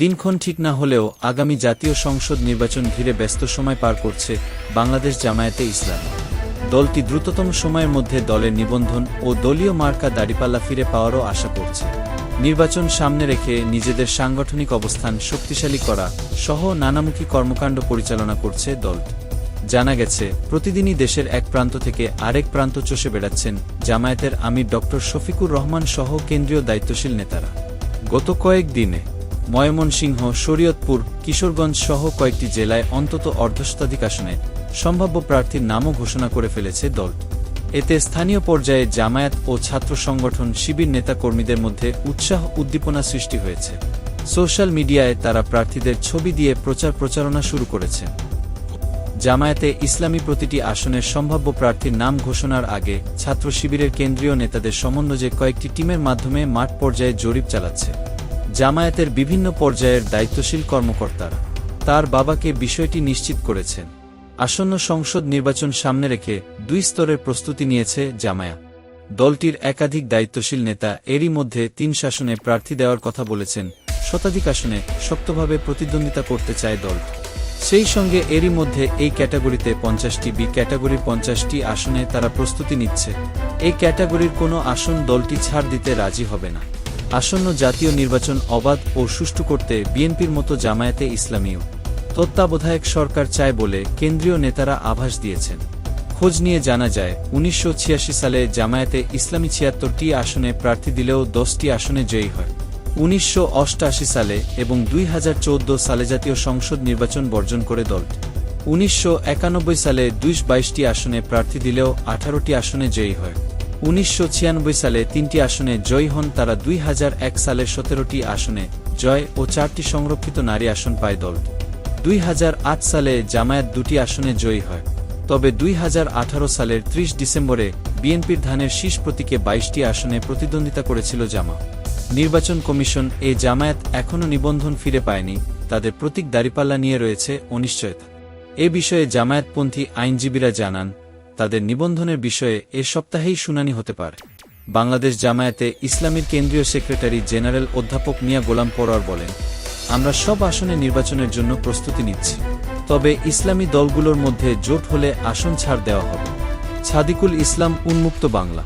দিনক্ষণ ঠিক না হলেও আগামী জাতীয় সংসদ নির্বাচন ঘিরে ব্যস্ত সময় পার করছে বাংলাদেশ জামায়াতে ইসলাম। দলটি দ্রুততম সময়ের মধ্যে দলের নিবন্ধন ও দলীয় মার্কা দাড়িপাল্লা ফিরে পাওয়ারও আশা করছে। নির্বাচন সামনে রেখে নিজেদের সাংগঠনিক অবস্থান শক্তিশালী করা সহ নানামুখী কর্মকাণ্ড পরিচালনা করছে দলটি জানা গেছে, প্রতিদিনই দেশের এক প্রান্ত থেকে আরেক প্রান্ত চষে বেড়াচ্ছেন জামায়াতের আমির ডক্টর শফিকুর রহমান সহ কেন্দ্রীয় দায়িত্বশীল নেতারা। গত কয়েক দিনে ময়মনসিংহ, শরীয়তপুর, কিশোরগঞ্জ সহ কয়েকটি জেলায় অন্তত অর্ধশতাধিক আসনে সম্ভাব্য প্রার্থীর নামও ঘোষণা করে ফেলেছে দল। এতে স্থানীয় পর্যায়ে জামায়াত ও ছাত্র সংগঠন শিবির নেতাকর্মীদের মধ্যে উৎসাহ উদ্দীপনা সৃষ্টি হয়েছে। সোশ্যাল মিডিয়ায় তারা প্রার্থীদের ছবি দিয়ে প্রচার প্রচারণা শুরু করেছে। জামায়াতে ইসলামী প্রতিটি আসনের সম্ভাব্য প্রার্থীর নাম ঘোষণার আগে ছাত্র শিবিরের কেন্দ্রীয় নেতাদের সমন্বয়ে কয়েকটি টিমের মাধ্যমে মাঠ পর্যায়ে জরিপ চালাচ্ছে। জামায়াতের বিভিন্ন পর্যায়ের দায়িত্বশীল কর্মকর্তারা তার বাবাকে বিষয়টি নিশ্চিত করেছেন। আসন্ন সংসদ নির্বাচন সামনে রেখে দুই স্তরের প্রস্তুতি নিয়েছে জামায়া দলটির একাধিক দায়িত্বশীল নেতা এরই মধ্যে তিন শাসনে প্রার্থী দেওয়ার কথা বলেছেন। শতাধিক আসনে শক্তভাবে প্রতিদ্বন্দ্বিতা করতে চায় দল। সেই সঙ্গে এরই মধ্যে এই ক্যাটাগরিতে পঞ্চাশটি, বি ক্যাটাগরির পঞ্চাশটি আসনে তারা প্রস্তুতি নিচ্ছে। এই ক্যাটাগরির কোনো আসন দলটি ছাড় দিতে রাজি হবে না। আসন্ন জাতীয় নির্বাচন অবাধ ও সুষ্ঠু করতে বিএনপির মতো জামায়াতে ইসলামীও তত্ত্বাবধায়ক সরকার চায় বলে কেন্দ্রীয় নেতারা আভাস দিয়েছেন। খোঁজ নিয়ে জানা যায়, উনিশশো ছিয়াশি সালে জামায়াতে ইসলামী ছিয়াত্তরটি আসনে প্রার্থী দিলেও দশটি আসনে জয়ী হয়। উনিশশো অষ্টআশি সালে এবং দুই হাজার চৌদ্দ সালে জাতীয় সংসদ নির্বাচন বর্জন করে দলটি উনিশশো সালে দুইশ বাইশটি আসনে প্রার্থী দিলেও আঠারোটি আসনে জয়ী হয়। উনিশশো ছিয়ানব্বই সালে তিনটি আসনে জয়ী হন তারা দুই সালের সতেরোটি আসনে জয় ও চারটি সংরক্ষিত নারী আসন পায় দলটি দুই সালে জামায়াত দুটি আসনে জয়ী হয়। তবে দুই হাজার আঠারো সালের ত্রিশ ডিসেম্বরে বিএনপির ধানের শীষ প্রতীকে বাইশটি আসনে প্রতিদ্বন্দ্বিতা করেছিল জামা। নির্বাচন কমিশন এ জামায়াত এখনও নিবন্ধন ফিরে পায়নি, তাদের প্রতীক দাঁড়িপাল্লা নিয়ে রয়েছে অনিশ্চয়তা। এ বিষয়ে জামায়াতপন্থী আইনজীবীরা জানান তাদের নিবন্ধনের বিষয়ে এ সপ্তাহেই শুনানি হতে পারে। বাংলাদেশ জামায়াতে ইসলামীর কেন্দ্রীয় সেক্রেটারি জেনারেল অধ্যাপক মিয়া গোলাম পরোয়ার বলেন, আমরা সব আসনে নির্বাচনের জন্য প্রস্তুতি নিচ্ছি। তবে ইসলামী দলগুলোর মধ্যে জোট হলে আসন ছাড় দেওয়া হবে। ছাদিকুল ইসলাম, উন্মুক্ত বাংলা।